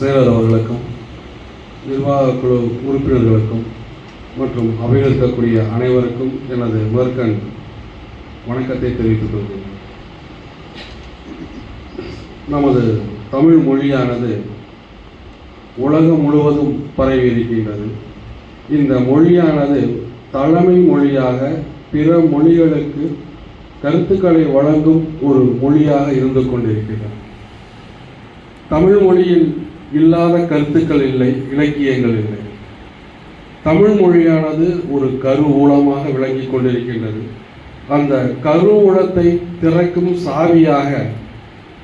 செயலர் அவர்களுக்கும் நிர்வாக குழு உறுப்பினர்களுக்கும் மற்றும் அவையில் இருக்கக்கூடிய அனைவருக்கும் எனது முதற்கண் வணக்கத்தை தெரிவித்துக் கொள்கிறேன். நமது தமிழ் மொழியானது உலகம் முழுவதும் பரவி இருக்கின்றது. இந்த மொழியானது தலைமை மொழியாக பிற மொழிகளுக்கு கருத்துக்களை வழங்கும் ஒரு மொழியாக இருந்து கொண்டிருக்கிறது தமிழ் மொழியின் இல்லாத கருத்துக்கள் இல்லை இலக்கியங்கள் இல்லை. தமிழ் மொழியானது ஒரு கருவூலமாக விளங்கிக் கொண்டிருக்கின்றது. அந்த கருவூலத்தை திறக்கும் சாவியாக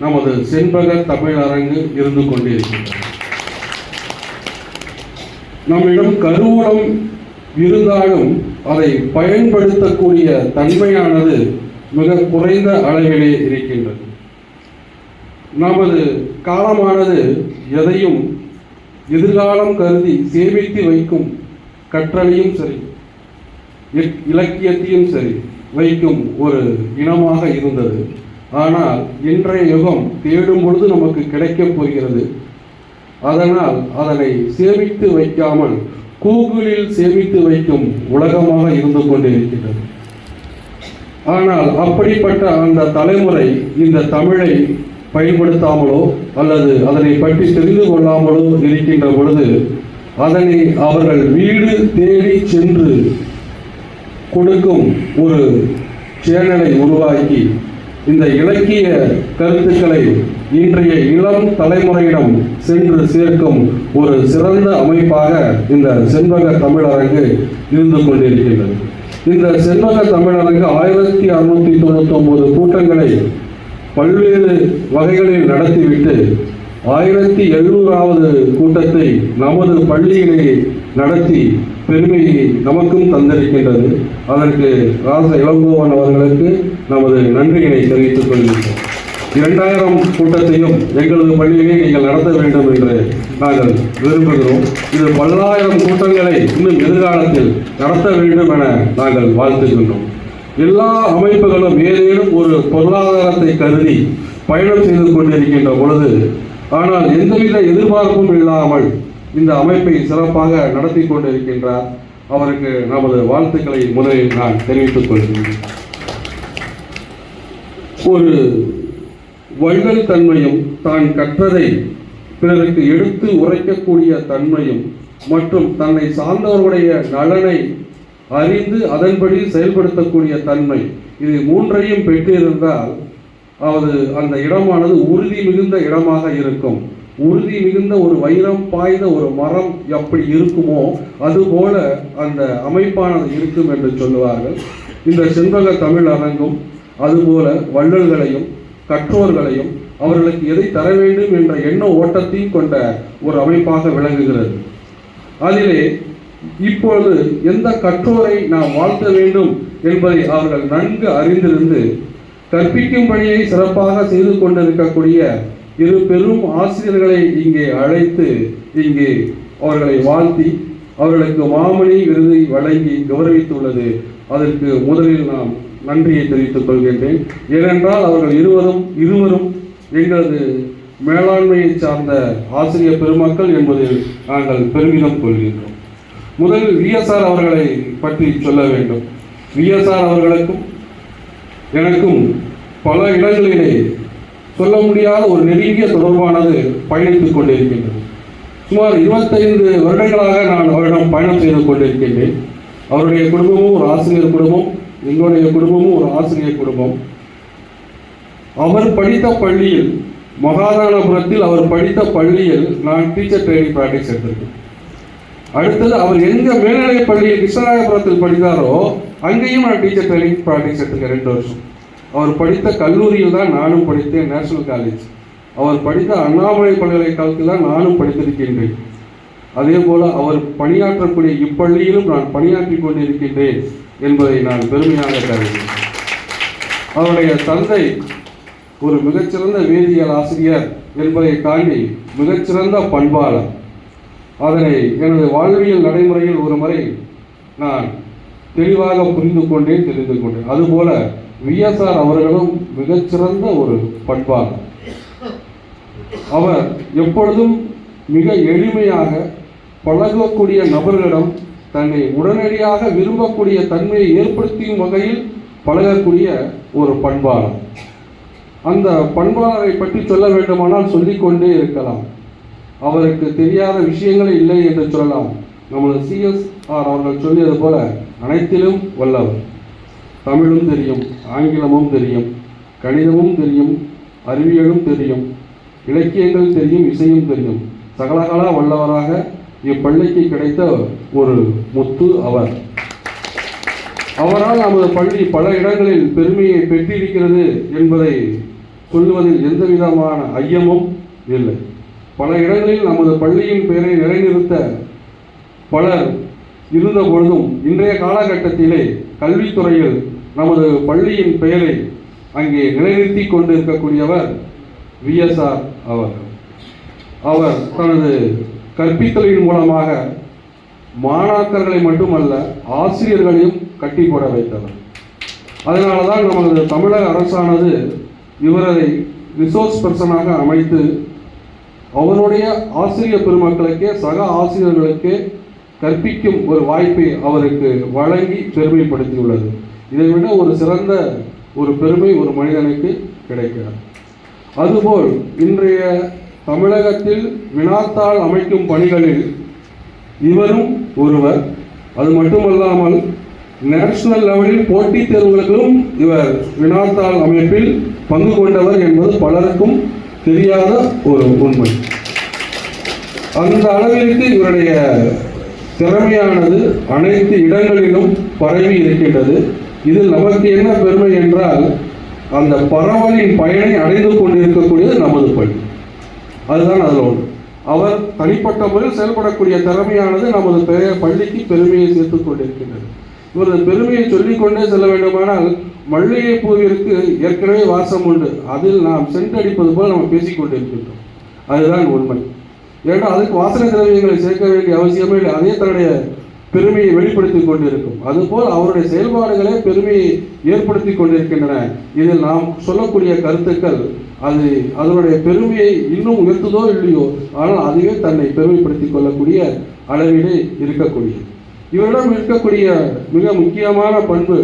நமது செண்பக தமிழ் அரங்கு இருந்து கொண்டிருக்கின்றது. நம்மிடம் கருவூலம் இருந்தாலும் அதை பயன்படுத்தக்கூடிய தன்மையானது மிக குறைந்த அளவிலே இருக்கின்றது. நமது காலமானது எதையும் எதிர்காலம் கருதி சேமித்து வைக்கும் கற்றலையும் சரி இலக்கியத்தையும் சரி வைக்கும் ஒரு இனமாக இருந்தது. ஆனால் இன்றைய யுகம் தேடும் பொழுது நமக்கு கிடைக்கப் போகிறது. அதனால் அதனை சேமித்து வைக்காமல் கூகுளில் சேமித்து வைக்கும் உலகமாக இருந்து கொண்டிருக்கின்றது. ஆனால் அப்படிப்பட்ட அந்த தலைமுறை இந்த தமிழை பயன்படுத்தாமலோ அல்லது அதனை பற்றி தெரிந்து கொள்ளாமலோ இருக்கின்ற பொழுது அதனை அவர்கள் வீடு தேடி சென்று கொடுக்கும் ஒரு சேனலை உருவாக்கி இந்த இலக்கிய கருத்துக்களை இன்றைய இளம் தலைமுறையிடம் சென்று சேர்க்கும் ஒரு சிறந்த அமைப்பாக இந்த செண்பக தமிழரங்கு இருந்து கொண்டிருக்கின்றது. இந்த செண்பக தமிழரங்கு ஆயிரத்தி அறுநூத்தி தொண்ணூத்தி ஒன்பது கூட்டங்களை பல்வேறு வகைகளில் நடத்திவிட்டு ஆயிரத்தி எழுநூறாவது கூட்டத்தை நமது பள்ளியிலே நடத்தி பெருமையை நமக்கும் தந்திருக்கின்றது. அதற்கு ராச இளங்கோவன் அவர்களுக்கு நமது நன்றியினை தெரிவித்துக் கொள்கின்றோம். இரண்டாயிரம் கூட்டத்தையும் எங்களது பள்ளியிலே நீங்கள் நடத்த வேண்டும் என்று நாங்கள் விரும்புகிறோம். இது பல்லாயிரம் கூட்டங்களை இன்னும் எதிர்காலத்தில் நடத்த வேண்டும் என நாங்கள் வாழ்த்துகின்றோம். எல்லா அமைப்புகளும் ஏதேனும் ஒரு பொருளாதாரத்தை கருதி பயணம் செய்து கொண்டிருக்கின்ற பொழுது ஆனால் எந்தவித எதிர்பார்ப்பும் இல்லாமல் இந்த அமைப்பை சிறப்பாக நடத்தி கொண்டிருக்கின்றார். அவருக்கு நமது வாழ்த்துக்களை முதலில் நான் தெரிவித்துக் கொள்கிறேன். ஒரு வள்ளல் தன்மையும் தான் கற்றதை பிறருக்கு எடுத்து உரைக்கக்கூடிய தன்மையும் மற்றும் தன்னை சார்ந்தவர்களுடைய நலனை அறிந்து அதன்படி செயல்படுத்தக்கூடிய தன்மை. இது மூன்றையும் பெற்றிருந்தால் அது அந்த இடமானது உறுதி மிகுந்த இடமாக இருக்கும். உறுதி மிகுந்த ஒரு வைரம் பாய்ந்த ஒரு மரம் எப்படி இருக்குமோ அதுபோல அந்த அமைப்பானது இருக்கும் என்று சொல்லுவார்கள். இந்த செண்பக தமிழ் அரங்கும் அதுபோல வள்ளல்களையும் கற்றோர்களையும் அவர்களுக்கு எதை தர வேண்டும் என்ற எண்ண ஓட்டத்தையும் கொண்ட ஒரு அமைப்பாக விளங்குகிறது. அதிலே இப்பொழுது எந்த கற்றோரை நாம் வாழ்த்த வேண்டும் என்பதை அவர்கள் நன்கு அறிந்திருந்து கற்பிக்கும் பணியை சிறப்பாக செய்து கொண்டிருக்கக்கூடிய இரு பெரும் ஆசிரியர்களை இங்கே அழைத்து இங்கே அவர்களை வாழ்த்தி அவர்களுக்கு மாமணி விருதை வழங்கி கௌரவித்துள்ளது. அதற்கு முதலில் நாம் நன்றியை தெரிவித்துக் கொள்கின்றேன். ஏனென்றால் அவர்கள் இருவரும் இருவரும் எங்களது மேலாண்மையை சார்ந்த ஆசிரியர் பெருமக்கள் என்பதில் நாங்கள் பெருமிதம் கொள்கின்றோம். முதலில் விஎஸ்ஆர் அவர்களை பற்றி சொல்ல வேண்டும். விஎஸ்ஆர் அவர்களுக்கும் எனக்கும் பல இடங்களிலே சொல்ல முடியாத ஒரு நெருங்கிய தொடர்பானது பயணித்துக் கொண்டிருக்கின்றது. சுமார் இருபத்தைந்து வருடங்களாக நான் அவரிடம் பயணம் செய்து கொண்டிருக்கின்றேன். அவருடைய குடும்பமும் ஒரு ஆசிரியர் குடும்பம் எங்களுடைய குடும்பமும் ஒரு ஆசிரியர் குடும்பம். அவர் படித்த பள்ளியில் மகாதானபுரத்தில் அவர் படித்த பள்ளியில் நான் டீச்சர் ட்ரைனிங் ப்ராக்டிஸ் எடுத்திருக்கேன். அடுத்தது அவர் எங்க மேல்நிலை பள்ளியில் கிருஷ்ணராயபுரத்தில் படித்தாரோ அங்கேயும் நான் டீச்சர் ட்ரைனிங் ப்ராக்டிஸ் எடுத்துக்க ரெண்டு வருஷம். அவர் படித்த கல்லூரியில் தான் நானும் படித்தேன் நேஷனல் காலேஜ் அவர் படித்த அண்ணாமலை பல்கலைக்கழகத்தில் தான் நானும் படித்திருக்கின்றேன். அதே போல அவர் பணியாற்றக்கூடிய இப்பள்ளியிலும் நான் பணியாற்றி கொண்டிருக்கின்றேன் என்பதை நான் பெருமையாக கருதுகிறேன். அவருடைய தந்தை ஒரு மிகச்சிறந்த வேதியியல் ஆசிரியர் என்பதை தாண்டி மிகச்சிறந்த பண்பாளர். அதனை எனது வாழ்வியல் நடைமுறையில் ஒரு முறை நான் தெளிவாக புரிந்து கொண்டே தெரிந்து கொண்டேன். அதுபோல விஎஸ்ஆர் அவர்களும் மிகச்சிறந்த ஒரு பண்பாளர் அவர் எப்பொழுதும் மிக எளிமையாக பழகக்கூடிய நபர்களிடம் தன்னை உடனடியாக விரும்பக்கூடிய தன்மையை ஏற்படுத்தும் வகையில் பழகக்கூடிய ஒரு பண்பாளர் அந்த பண்பாளரை பற்றி சொல்ல வேண்டுமானால் சொல்லிக்கொண்டே இருக்கலாம். அவருக்கு தெரியாத விஷயங்களே இல்லை என்று சொல்லலாம். நமது சிஎஸ்ஆர் அவர்கள் சொல்லியது போல அனைத்திலும் வல்லவர். தமிழும் தெரியும் ஆங்கிலமும் தெரியும் கணிதமும் தெரியும் அறிவியலும் தெரியும் இலக்கியங்கள் தெரியும் இசையும் தெரியும். சகலகலா வல்லவராக இப்பள்ளிக்கு கிடைத்த ஒரு முத்து அவர். அவரால் நமது பள்ளி பல இடங்களில் பெருமையை பெற்றிருக்கிறது என்பதை சொல்லுவதில் எந்த விதமான ஐயமும் இல்லை. பல இடங்களில் நமது பள்ளியின் பெயரை நிலைநிறுத்த பலர் இருந்த பொழுதும் இன்றைய காலகட்டத்திலே கல்வித்துறையில் நமது பள்ளியின் பெயரை அங்கே நிலைநிறுத்தி கொண்டு இருக்கக்கூடியவர் விஎஸ்ஆர் அவர்கள். அவர் தனது கற்பித்தலின் மூலமாக மாணாக்கர்களை மட்டுமல்ல ஆசிரியர்களையும் கட்டி போட வைத்தவர். அதனால தான் நமது தமிழக அரசானது இவரை ரிசோர்ஸ் பர்சனாக அமைத்து அவருடைய ஆசிரியர் பெருமக்களுக்கே சக ஆசிரியர்களுக்கே கற்பிக்கும் ஒரு வாய்ப்பை அவருக்கு வழங்கி பெருமைப்படுத்தியுள்ளது. இதை விட ஒரு சிறந்த ஒரு பெருமை ஒரு மனிதனுக்கு கிடைக்கிறது. அதுபோல் இன்றைய தமிழகத்தில் வினாத்தாள் அமைக்கும் பணிகளில் இவரும் ஒருவர். அது மட்டுமல்லாமல் நேஷனல் லெவலில் போட்டித் தேர்வுகளிலும் இவர் வினாத்தாள் அமைப்பில் பங்கு கொண்டவர் என்பது பலருக்கும் தெரியாத ஒரு உண்மை. அந்த அளவிற்கு இவருடைய திறமையானது அனைத்து இடங்களிலும் பரவி இருக்கின்றது. இதில் நமக்கு என்ன பெருமை என்றால் அந்த பரவலின் பயனை அடைந்து கொண்டிருக்கக்கூடியது நமது பணி. அதுதான் அதில் ஒன்று அவர் தனிப்பட்ட முறையில் செயல்படக்கூடிய திறமையானது நமது பெயர் பள்ளிக்கு பெருமையை சேர்த்துக் கொண்டிருக்கின்றது. இவரது பெருமையை சொல்லிக்கொண்டே செல்ல வேண்டுமானால் மல்லிகை பூவிற்கு ஏற்கனவே வாசம் உண்டு. அதில் நாம் சென்றடிப்பது போல் நாம் பேசிக்கொண்டிருக்கின்றோம். அதுதான் உண்மை. ஏன்னா அதுக்கு வாசனை திரவியங்களை சேர்க்க வேண்டிய அவசியமே இல்லை. அதே தன்னுடைய பெருமையை வெளிப்படுத்திக் கொண்டிருக்கும். அதுபோல் அவருடைய செயல்பாடுகளே பெருமையை ஏற்படுத்தி கொண்டிருக்கின்றன. இதில் நாம் சொல்லக்கூடிய கருத்துக்கள் அது அதனுடைய பெருமையை இன்னும் உயர்த்துதோ இல்லையோ ஆனால் அதுவே தன்னை பெருமைப்படுத்திக் கொள்ளக்கூடிய அளவிலே இருக்கக்கூடியது. இவரிடம் இருக்கக்கூடிய மிக முக்கியமான பண்பு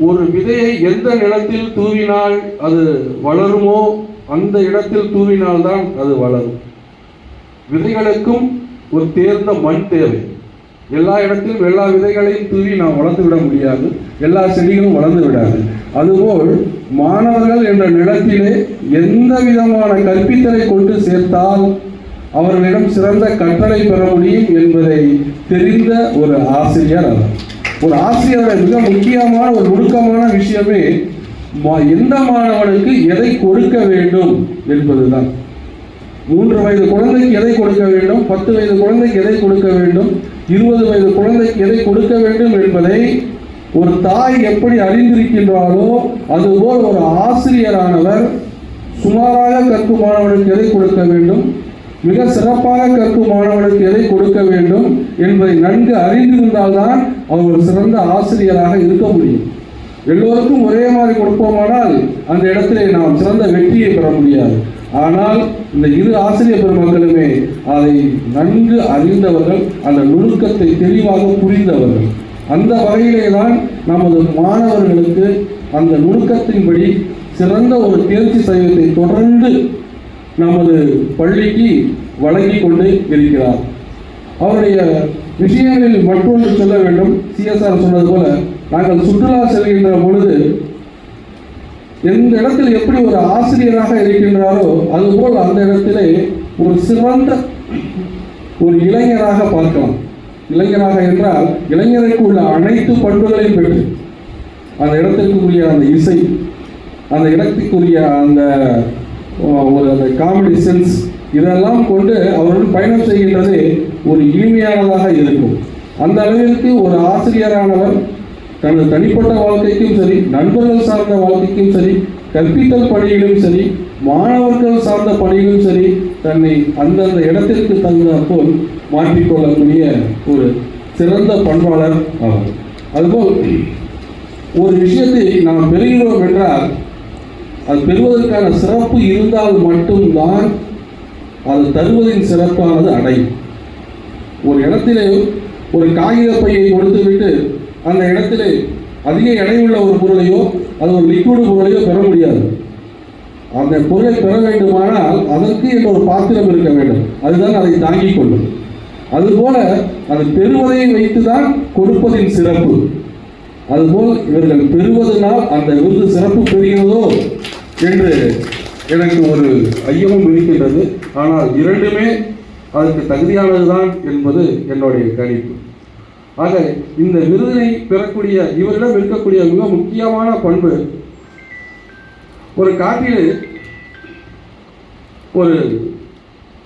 ஒரு விதையை எந்த நிலத்தில் தூவினால் அது வளருமோ அந்த இடத்தில் தூவினால்தான் அது வளரும். விதைகளுக்கும் ஒரு தேர்ந்த மண் தேவை. எல்லா இடத்திலும் எல்லா விதைகளையும் தூவி நாம் வளர்ந்து விட முடியாது. எல்லா செடிகளும் வளர்ந்து விடாது. அதுபோல் மாணவர்கள் என்ற நிலத்திலே எந்த விதமான கற்பித்தலை கொண்டு சேர்த்தால் அவர்களிடம் சிறந்த கட்டளை பெற முடியும் என்பதை தெரிந்த ஒரு ஆசிரியர் அவர். ஒரு ஆசிரியரோட மிக முக்கியமான ஒரு நுணுக்கமான விஷயமே எந்த மாணவனுக்கு எதை கொடுக்க வேண்டும் என்பதுதான். மூன்று வயது குழந்தைக்கு எதை கொடுக்க வேண்டும் பத்து வயது குழந்தைக்கு எதை கொடுக்க வேண்டும் இருபது வயது குழந்தைக்கு எதை கொடுக்க வேண்டும் என்பதை ஒரு தாய் எப்படி அறிந்திருக்கின்றாரோ அதுபோல் ஒரு ஆசிரியரானவர் சுமாராக கற்கும் மாணவனுக்கு எதை கொடுக்க வேண்டும் மிக சிறப்பாக கற்கும் மாணவனுக்கு எதை கொடுக்க வேண்டும் என்பதை நன்கு அறிந்திருந்தால்தான் அவர் ஒரு சிறந்த ஆசிரியராக இருக்க முடியும். எல்லோருக்கும் ஒரே மாதிரி கொடுப்போமானால் அந்த இடத்திலே நாம் சிறந்த வெற்றியை பெற முடியாது. ஆனால் இந்த இரு ஆசிரியர் பெருமக்களுமே அதை நன்கு அறிந்தவர்கள் அந்த நுணுக்கத்தை தெளிவாக புரிந்தவர்கள். அந்த வகையிலே தான் நமது மாணவர்களுக்கு அந்த நுணுக்கத்தின்படி சிறந்த ஒரு தேர்ச்சி சைவத்தை தொடர்ந்து நமது பள்ளிக்கு வழங்கி கொண்டு இருக்கிறார். அவருடைய விஷயங்களில் மற்றொன்று சொல்ல வேண்டும். சிஎஸ்ஆர் சொன்னது போல நாங்கள் சுற்றுலா செல்கின்ற பொழுது எந்த இடத்தில் எப்படி ஒரு ஆசிரியராக இருக்கின்றாரோ அதுபோல் அந்த இடத்திலே ஒரு சிறந்த ஒரு இளைஞராக பார்க்கலாம். இளைஞராக என்றால் இளைஞருக்கு உள்ள அனைத்து பண்புகளையும் பெற்று அந்த இடத்திற்குரிய அந்த இசை அந்த இடத்துக்குரிய அந்த ஒரு அந்த காமெடி சென்ஸ் இதெல்லாம் கொண்டு அவருடன் பயணம் செய்கின்றது ஒரு இனிமையானதாக இருக்கும். அந்த அளவிற்கு ஒரு ஆசிரியரானவர் தனது தனிப்பட்ட வாழ்க்கைக்கும் சரி நண்பர்கள் சார்ந்த வாழ்க்கைக்கும் சரி கற்பித்தல் பணியிலும் சரி மாணவர்கள் சார்ந்த பணியிலும் சரி தன்னை அந்தந்த இடத்திற்கு தகுந்த போல் மாற்றிக்கொள்ளக்கூடிய ஒரு சிறந்த பண்பாளர் அவர் அதுபோல் ஒரு விஷயத்தை நாம் பெறுகிறோம் என்றால் அது பெறுவதற்கான சிறப்பு இருந்தால் மட்டும்தான் அது தருவதின் சிறப்பானது அடையும். ஒரு இடத்திலே ஒரு காகித பையை கொடுத்துவிட்டு அந்த இடத்திலே அதிக எடையுள்ள ஒரு பொருளையோ அது ஒரு லிக்விடு பொருளையோ பெற முடியாது. அந்த பொருளை பெற வேண்டுமானால் அதற்கு என்ற ஒரு பாத்திரம் இருக்க வேண்டும். அதுதான் அதை தாங்கிக் கொள்ளும். அதுபோல அது பெறுவதை வைத்துதான் கொடுப்பதின் சிறப்பு. அதுபோல் இவர்கள் பெறுவதனால் அந்த விருது சிறப்பு பெறுகிறதோ என்று எனக்கு ஒரு ஐயமும் இருக்கின்றது. ஆனால் இரண்டுமே அதற்கு தகுதியானதுதான் என்பது என்னுடைய கணிப்பு. ஆக இந்த விருதினை பெறக்கூடிய இவரிடம் இருக்கக்கூடிய மிக முக்கியமான பண்பு ஒரு காட்டில் ஒரு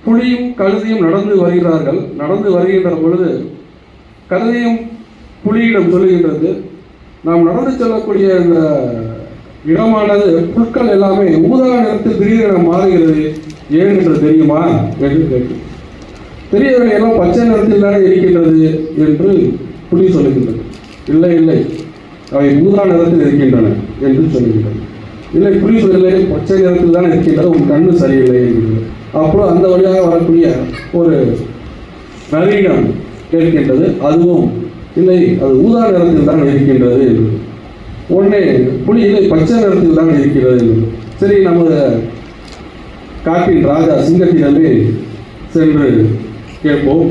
புலியும் கழுதையும் நடந்து வருகிறார்கள். நடந்து வருகின்ற பொழுது கழுதையும் புலியிடம் சொல்லுகின்றது நாம் நடந்து செல்லக்கூடிய இந்த இடமானது புற்கள் எல்லாமே ஊதா நிறத்தில் திடீரென மாறுகிறது. ஏன் என்று தெரியுமா? என்று கேட்கும். தெரியவில்லை எல்லாம் பச்சை நிறத்தில் தானே இருக்கின்றது என்று புலி சொல்லுகின்றது. இல்லை இல்லை. அவை ஊதா நிறத்தில் இருக்கின்றன என்று சொல்லுகின்றது. இல்லை புலி சொல்லலை பச்சை நிறத்தில் தான் இருக்கின்றது உன் கண்ணு சரியில்லை என்கிறது அப்புறம் அந்த வழியாக வரக்கூடிய ஒரு நவீனம் கேட்கின்றது. அதுவும் இல்லை அது ஊதா நிறத்தில் தான் இருக்கின்றது என்று. உடனே புலி இல்லை பச்சை நிறத்தில் தான் இருக்கிறது சரி நமது காட்டின் ராஜா சிங்கத்திடமே சென்று கேட்போம்.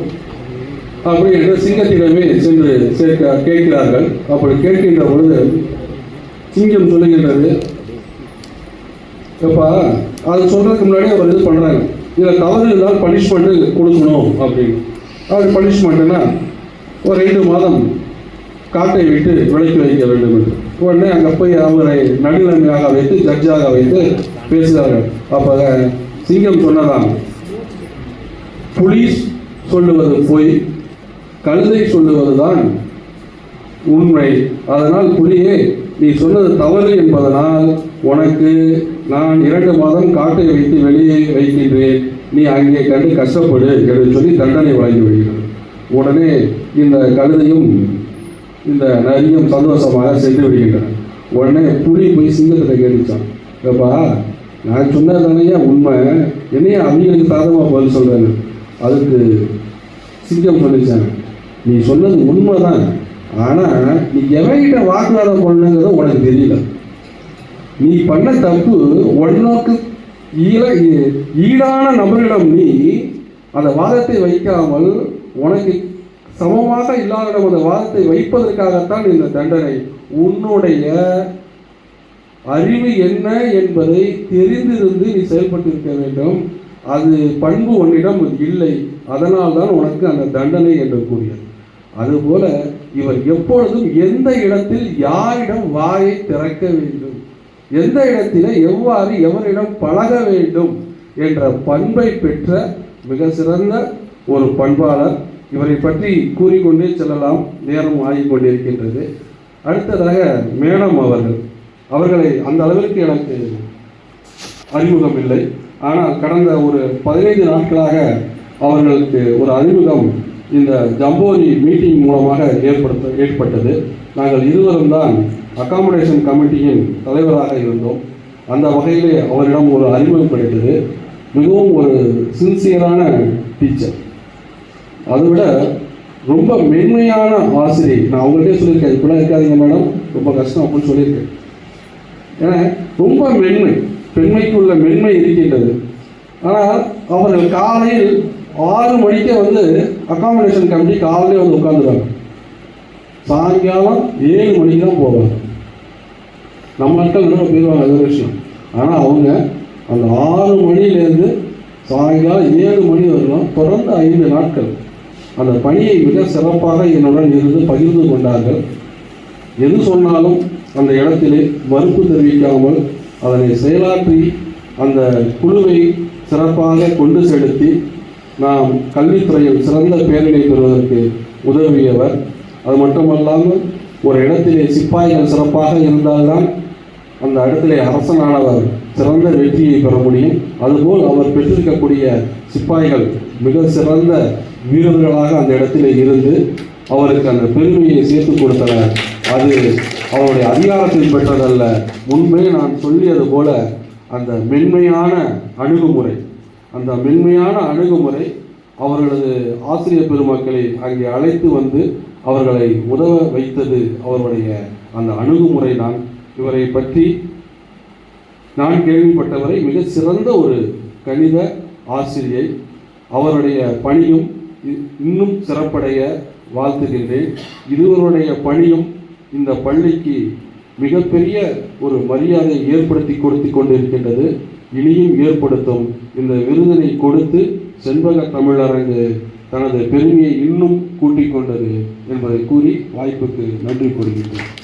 அப்படி என்று சிங்கத்திடமே சென்று சேர்க்க கேட்கிறார்கள். அப்படி கேட்கின்ற பொழுது சிங்கம் சொல்லுகின்றது எப்பா அது சொல்றதுக்கு முன்னாடி அவர் இது பண்றாங்க இதில் தவறு இருந்தால் பனிஷ்மெண்ட்டு கொடுக்கணும் அப்படின்னு. அது பனிஷ்மெண்ட்னா ஒரு ரெண்டு மாதம் காட்டை விட்டு விலக்கி வைக்க வேண்டும் என்று. உடனே அங்கே போய் அவரை நடுநிலைமையாக வைத்து ஜட்ஜாக வைத்து பேசுகிறார்கள். அப்போ சிங்கம் சொன்னதான் புலி சொல்லுவது பொய் கழுதை சொல்லுவதுதான் உண்மை. அதனால் புலியே நீ சொன்னது தவறு என்பதனால் உனக்கு நான் இரண்டு மாதம் காட்டை வைத்து வெளியே வைக்கின்றேன். நீ அங்கே கண்டு கஷ்டப்படு என்று சொல்லி தண்டனை வழங்கி விடுகிறது உடனே இந்த கழுதையும் இந்த நரியும் சந்தோஷமாக சென்று விடுகின்றன உடனே புலி போய் சிங்கத்தை கேட்டுச்சான் ஏப்பா நான் சொன்னது தானேயா உண்மை. என்னையா அவங்களுக்கு சாதகமாக பதில் சொல்கிறேன்னு அதுக்கு சிங்கம் சொல்லிச்சான் நீ சொன்னது உண்மை தான் ஆனால் நீ எவன்கிட்ட வாக்குவாதம் பண்ணுங்கிறது உனக்கு தெரியல. நீ பண்ண தப்பு உடனுக்கு ஈழ ஈடான நபரிடம் நீ அந்த வாதத்தை வைக்காமல் உனக்கு சமமாக இல்லாத நமது வாதத்தை வைப்பதற்காகத்தான் இந்த தண்டனை. உன்னுடைய அறிவு என்ன என்பதை தெரிந்திருந்து நீ செயல்பட்டிருக்க வேண்டும். அது பண்பு உன்னிடம் இல்லை. அதனால் தான் உனக்கு அந்த தண்டனை என்று கூறியது. அதுபோல இவர் எப்பொழுதும் எந்த இடத்தில் யாரிடம் வாயை திறக்க வேண்டும்? எந்த இடத்தில எவ்வாறு எவரிடம் பழக வேண்டும்? என்ற பண்பை பெற்ற மிக சிறந்த ஒரு பண்பாளர் இவரை பற்றி கூறிக்கொண்டே செல்லலாம். நேரம் ஆகிக்கொண்டிருக்கின்றது. அடுத்ததாக மேடம் அவர்கள். அவர்களை அந்த அளவிற்கு எனக்கு அறிமுகம் இல்லை. ஆனால் கடந்த ஒரு பதினைந்து நாட்களாக அவர்களுக்கு ஒரு அறிமுகம் இந்த ஜம்போரி மீட்டிங் மூலமாக ஏற்படுத்த ஏற்பட்டது. நாங்கள் இருவரும் தான் அகாமடேஷன் கமிட்டியின் தலைவராக இருந்தோம். அந்த வகையிலே அவரிடம் ஒரு அறிமுகம் கிடைத்தது. மிகவும் ஒரு சின்சியரான டீச்சர் அதை விட ரொம்ப மென்மையான ஆசிரியை நான் அவங்கள்ட்டே சொல்லியிருக்கேன். இப்படிலாம் இருக்காதீங்க மேடம். ரொம்ப கஷ்டம் அப்படின்னு சொல்லியிருக்கேன். ஏன்னா ரொம்ப மென்மை. பெண்மைக்கு உள்ள மென்மை இருக்கின்றது. ஆனால் அவர்கள் காலையில் ஆறு மணிக்கே வந்து அகாமடேஷன் கமிட்டி காலையிலே வந்து உட்காந்துருவாங்க சாயங்காலம் ஏழு மணிக்கு தான் போவாங்க. நம்ம மக்கள் இன்னும் போயிடுவாங்க அது விஷயம். ஆனால் அவங்க அந்த ஆறு மணிலேருந்து சாயங்காலம் ஏழு மணி வரலாம் தொடர்ந்து ஐந்து நாட்கள் அந்த பணியை மிக சிறப்பாக என்னுடன் இருந்து பகிர்ந்து கொண்டார்கள். எது சொன்னாலும் அந்த இடத்திலே மறுப்பு தெரிவிக்காமல் அதனை செயலாற்றி அந்த குழுவை சிறப்பாக கொண்டு செலுத்தி நாம் கல்வித்துறையில் சிறந்த பேரினை பெறுவதற்கு உதவியவர். அது மட்டுமல்லாமல் ஒரு இடத்திலே சிப்பாய்கள் சிறப்பாக இருந்தால்தான் அந்த இடத்திலே அரசனானவர் சிறந்த வெற்றியை பெற முடியும். அதுபோல் அவர் பெற்றிருக்கக்கூடிய சிப்பாய்கள் மிக சிறந்த வீரர்களாக அந்த இடத்துல இருந்து அவருக்கு அந்த பெருமையை சேர்த்து கொடுத்தன அது அவருடைய அதிகாரத்தில் பெற்றதல்ல. முன்பே நான் சொல்லியது போல அந்த மென்மையான அணுகுமுறை அந்த மென்மையான அணுகுமுறை அவர்களது ஆசிரியர் பெருமக்களை அங்கே அழைத்து வந்து அவர்களை உதவ வைத்தது. அவருடைய அந்த அணுகுமுறை தான். இவரை பற்றி நான் கேள்விப்பட்டவரை மிக சிறந்த ஒரு கணித ஆசிரியை அவருடைய பணியும் இன்னும் சிறப்படைய வாழ்த்துகின்றேன். இருவருடைய பணியும் இந்த பள்ளிக்கு மிகப்பெரிய ஒரு மரியாதை ஏற்படுத்தி கொடுத்து கொண்டிருக்கின்றது. இனியும் ஏற்படுத்தும். இந்த விருதினை கொடுத்து செண்பக தமிழரங்கு தனது பெருமையை இன்னும் கூட்டிக் கொண்டது என்பதை கூறி வாய்ப்புக்கு நன்றி கூறுகின்றேன்.